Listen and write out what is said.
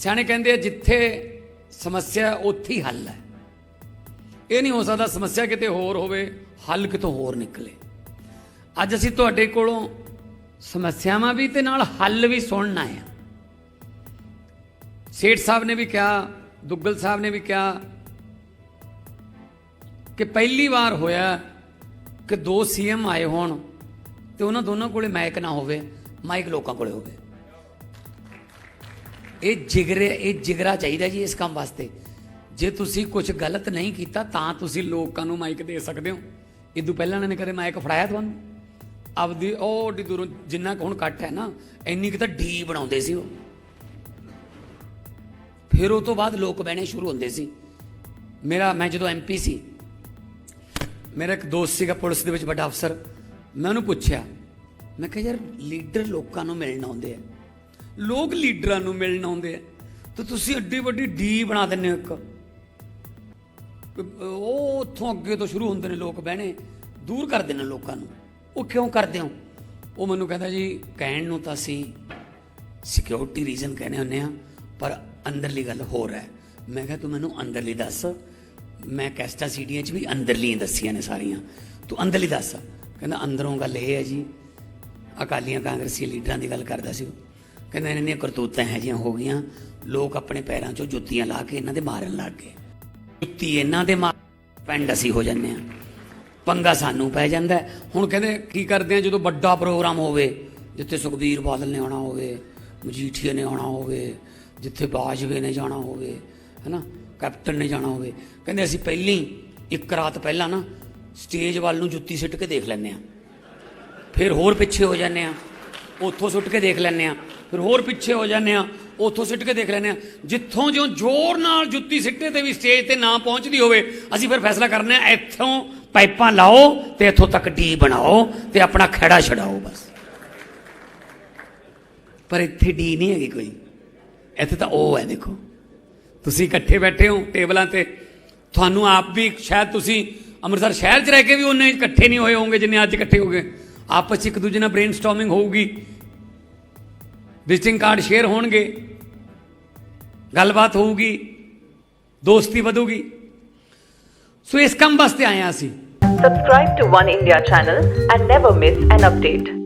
ਸਿਆਣੇ ਕਹਿੰਦੇ ਆ, ਜਿੱਥੇ ਸਮੱਸਿਆ ਉੱਥੇ ਹੀ ਹੱਲ ਹੈ। ਇਹ ਨਹੀਂ ਹੋ ਸਕਦਾ ਸਮੱਸਿਆ ਕਿਤੇ ਹੋਰ ਹੋਵੇ, ਹੱਲ ਕਿਤੋਂ ਹੋਰ ਨਿਕਲੇ। ਅੱਜ ਅਸੀਂ ਤੁਹਾਡੇ ਕੋਲੋਂ ਸਮੱਸਿਆਵਾਂ ਵੀ ਤੇ ਨਾਲ ਹੱਲ ਵੀ ਸੁਣਨ ਆਏ ਹਾਂ। ਸੇਠ ਸਾਹਿਬ ਨੇ ਵੀ ਕਿਹਾ, ਦੁੱਗਲ ਸਾਹਿਬ ਨੇ ਵੀ ਕਿਹਾ ਕਿ ਪਹਿਲੀ ਵਾਰ ਹੋਇਆ ਕਿ ਦੋ ਸੀਐਮ ਆਏ ਹੋਣ ਤੇ ਉਹਨਾਂ ਦੋਨਾਂ ਕੋਲੇ ਮਾਈਕ ਨਾ ਹੋਵੇ, ਮਾਈਕ ਲੋਕਾਂ ਕੋਲੇ ਹੋਵੇ। ਇਹ ਜਿਗਰੇ, ਇਹ ਜਿਗਰਾ ਚਾਹੀਦਾ ਜੀ ਇਸ ਕੰਮ ਵਾਸਤੇ। ਜੇ ਤੁਸੀਂ ਕੁਝ ਗਲਤ ਨਹੀਂ ਕੀਤਾ, ਤਾਂ ਤੁਸੀਂ ਲੋਕਾਂ ਨੂੰ ਮਾਈਕ ਦੇ ਸਕਦੇ ਹੋ। ਇਦੋਂ ਪਹਿਲਾਂ ਇਹਨਾਂ ਨੇ ਕਦੇ ਮਾਈਕ ਫੜਾਇਆ ਤੁਹਾਨੂੰ? ਆਪਦੀ ਉਹ ਡੀ ਦੂਰੋਂ ਜਿੰਨਾ ਕੁ ਹੁਣ ਕੱਟ ਹੈ ਨਾ, ਇੰਨੀ ਕਿ ਤਾਂ ਡੀ ਬਣਾਉਂਦੇ ਸੀ ਉਹ। ਫਿਰ ਉਹ ਤੋਂ ਬਾਅਦ ਲੋਕ ਬਹਿਣੇ ਸ਼ੁਰੂ ਹੁੰਦੇ ਸੀ। ਮੇਰਾ, ਮੈਂ ਜਦੋਂ ਐਮਪੀ ਸੀ, ਮੇਰਾ ਇੱਕ ਦੋਸਤ ਸੀਗਾ ਪੁਲਿਸ ਦੇ ਵਿੱਚ ਵੱਡਾ ਅਫਸਰ, ਮੈਂ ਉਹਨੂੰ ਪੁੱਛਿਆ, ਮੈਂ ਕਿਹਾ, ਯਾਰ, ਲੀਡਰ ਲੋਕਾਂ ਨੂੰ ਮਿਲਣ ਆਉਂਦੇ ਆ। ਲੋਕ ਲੀਡਰਾਂ ਨੂੰ ਮਿਲਣ ਆਉਂਦੇ ਆ। ਤੇ ਤੁਸੀਂ ਏਡੀ ਵੱਡੀ ਡੀ ਬਣਾ ਦਿੰਦੇ ਹੋ ਇੱਕ। ਉਹ ਉੱਥੋਂ ਅੱਗੇ ਤੋਂ ਸ਼ੁਰੂ ਹੁੰਦੇ ਨੇ ਲੋਕ ਬਹਿਣੇ, ਦੂਰ ਕਰ ਦਿੰਦੇ ਨੇ ਲੋਕਾਂ ਨੂੰ। ਉਹ ਕਿਉਂ ਕਰਦੇ ਹੋ? ਉਹ ਮੈਨੂੰ ਕਹਿੰਦਾ ਜੀ, ਕਹਿਣ ਨੂੰ ਤਾਂ ਅਸੀਂ ਸਿਕਿਉਰਿਟੀ ਰੀਜ਼ਨ ਕਹਿੰਦੇ ਹੁੰਦੇ ਆ, ਪਰ ਅੰਦਰਲੀ ਗੱਲ ਹੋਰ ਹੈ। ਮੈਂ ਕਿਹਾ ਤੂੰ ਮੈਨੂੰ ਅੰਦਰਲੀ ਦੱਸ। ਮੈਂ ਕੈਸਟਾ ਸੀਡੀਆਂ 'ਚ ਵੀ ਅੰਦਰਲੀਆਂ ਦੱਸੀਆਂ ਨੇ ਸਾਰੀਆਂ। ਤੂੰ ਅੰਦਰਲੀ ਦੱਸ। ਕਹਿੰਦਾ ਅੰਦਰੋਂ ਗੱਲ ਇਹ ਹੈ ਜੀ, ਅਕਾਲੀਆਂ ਕਾਂਗਰਸੀ ਲੀਡਰਾਂ ਦੀ ਗੱਲ ਕਰਦਾ ਸੀ। ਉਹ ਕਹਿੰਦਾ ਇਹਨਾਂ ਦੀਆਂ ਕਰਤੂਤਾਂ ਹੈ ਜੀਆਂ ਹੋ ਗਈਆਂ, ਲੋਕ ਆਪਣੇ ਪੈਰਾਂ 'ਚੋਂ ਜੁੱਤੀਆਂ ਲਾ ਕੇ ਇਹਨਾਂ ਦੇ ਮਾਰਨ ਲੱਗ ਗਏ। ਜੁੱਤੀ ਇਹਨਾਂ ਦੇ ਮਾਰ ਪੈਂਡ ਅਸੀਂ ਹੋ ਜਾਂਦੇ ਆ ਪੰਗਾ ਸਾਨੂੰ ਪੈ ਜਾਂਦਾ ਹੁਣ ਕਹਿੰਦੇ, ਕੀ ਕਰਦੇ ਆ ਜਦੋਂ ਵੱਡਾ ਪ੍ਰੋਗਰਾਮ ਹੋਵੇ, ਜਿੱਥੇ ਸੁਖਬੀਰ ਬਾਦਲ ਨੇ ਆਉਣਾ ਹੋਵੇ ਮਜੀਠੀਏ ਨੇ ਆਉਣਾ ਹੋਵੇ, ਜਿੱਥੇ ਬਾਜਵੇ ਨੇ ਜਾਣਾ ਹੋਵੇ, ਹੈਨਾ? ਕੈਪਟਨ ਨੇ ਜਾਣਾ ਹੋਵੇ। ਕਹਿੰਦੇ ਅਸੀਂ ਪਹਿਲੀ, ਇੱਕ ਰਾਤ ਪਹਿਲਾਂ ਨਾ ਸਟੇਜ ਵੱਲ ਨੂੰ ਜੁੱਤੀ ਸਿੱਟ ਕੇ ਦੇਖ ਲੈਂਦੇ ਆ ਫਿਰ ਹੋਰ ਪਿੱਛੇ ਹੋ ਜਾਂਦੇ ਆ ਉੱਥੋਂ ਸੁੱਟ ਕੇ ਦੇਖ ਲੈਂਦੇ ਆ ਫਿਰ ਹੋਰ ਪਿੱਛੇ ਹੋ ਜਾਂਦੇ ਆ ਉੱਥੋਂ ਸਿੱਟ ਕੇ ਦੇਖ ਲੈਂਦੇ ਆ ਜਿੱਥੋਂ ਜਿਉਂ ਜ਼ੋਰ ਨਾਲ ਜੁੱਤੀ ਸਿੱਟੇ ਤੇ ਵੀ ਸਟੇਜ ਤੇ ਨਾ ਪਹੁੰਚਦੀ ਹੋਵੇ, ਅਸੀਂ ਫਿਰ ਫੈਸਲਾ ਕਰਨੇ ਆ ਇੱਥੋਂ ਪਾਈਪਾਂ ਲਾਓ ਤੇ ਇੱਥੋਂ ਤੱਕ ਡੀ ਬਣਾਓ ਤੇ ਆਪਣਾ ਖੜਾ ਛਡਾਓ ਬਸ। ਪਰ ਇੱਥੇ ਡੀ ਨਹੀਂ ਹੈਗੀ ਕੋਈ। ਇੱਥੇ ਤਾਂ ਉਹ ਹੈ ਦੇਖੋ। ਤੁਸੀਂ ਇਕੱਠੇ ਬੈਠੇ ਹੋ ਟੇਬਲਾਂ ਤੇ। ਤੁਹਾਨੂੰ ਆਪ ਵੀ ਸ਼ਾਇਦ ਤੁਸੀਂ ਅੰਮ੍ਰਿਤਸਰ ਸ਼ਹਿਰ 'ਚ ਰਹਿ ਕੇ ਵੀ ਉਹਨੇ ਇਕੱਠੇ ਨਹੀਂ ਹੋਏ ਹੋਵੋਗੇ ਜਿੰਨੇ ਅੱਜ ਇਕੱਠੇ ਹੋ ਗਏ। ਆਪਸ 'ਚ ਇੱਕ ਦੂਜੇ ਨਾਲ ਬ੍ਰੇਨਸਟਾਰਮਿੰਗ ਹੋਊਗੀ। ਵਿਜ਼ਿਟਿੰਗ ਕਾਰਡ ਸ਼ੇਅਰ ਹੋਣਗੇ ਗੱਲਬਾਤ ਹੋਊਗੀ ਦੋਸਤੀ ਵਧੂਗੀ ਸੋ ਇਸ ਕੰਮ ਵਾਸਤੇ ਆਏ ਆ ਅਸੀਂ subscribe to one India channel and never miss an update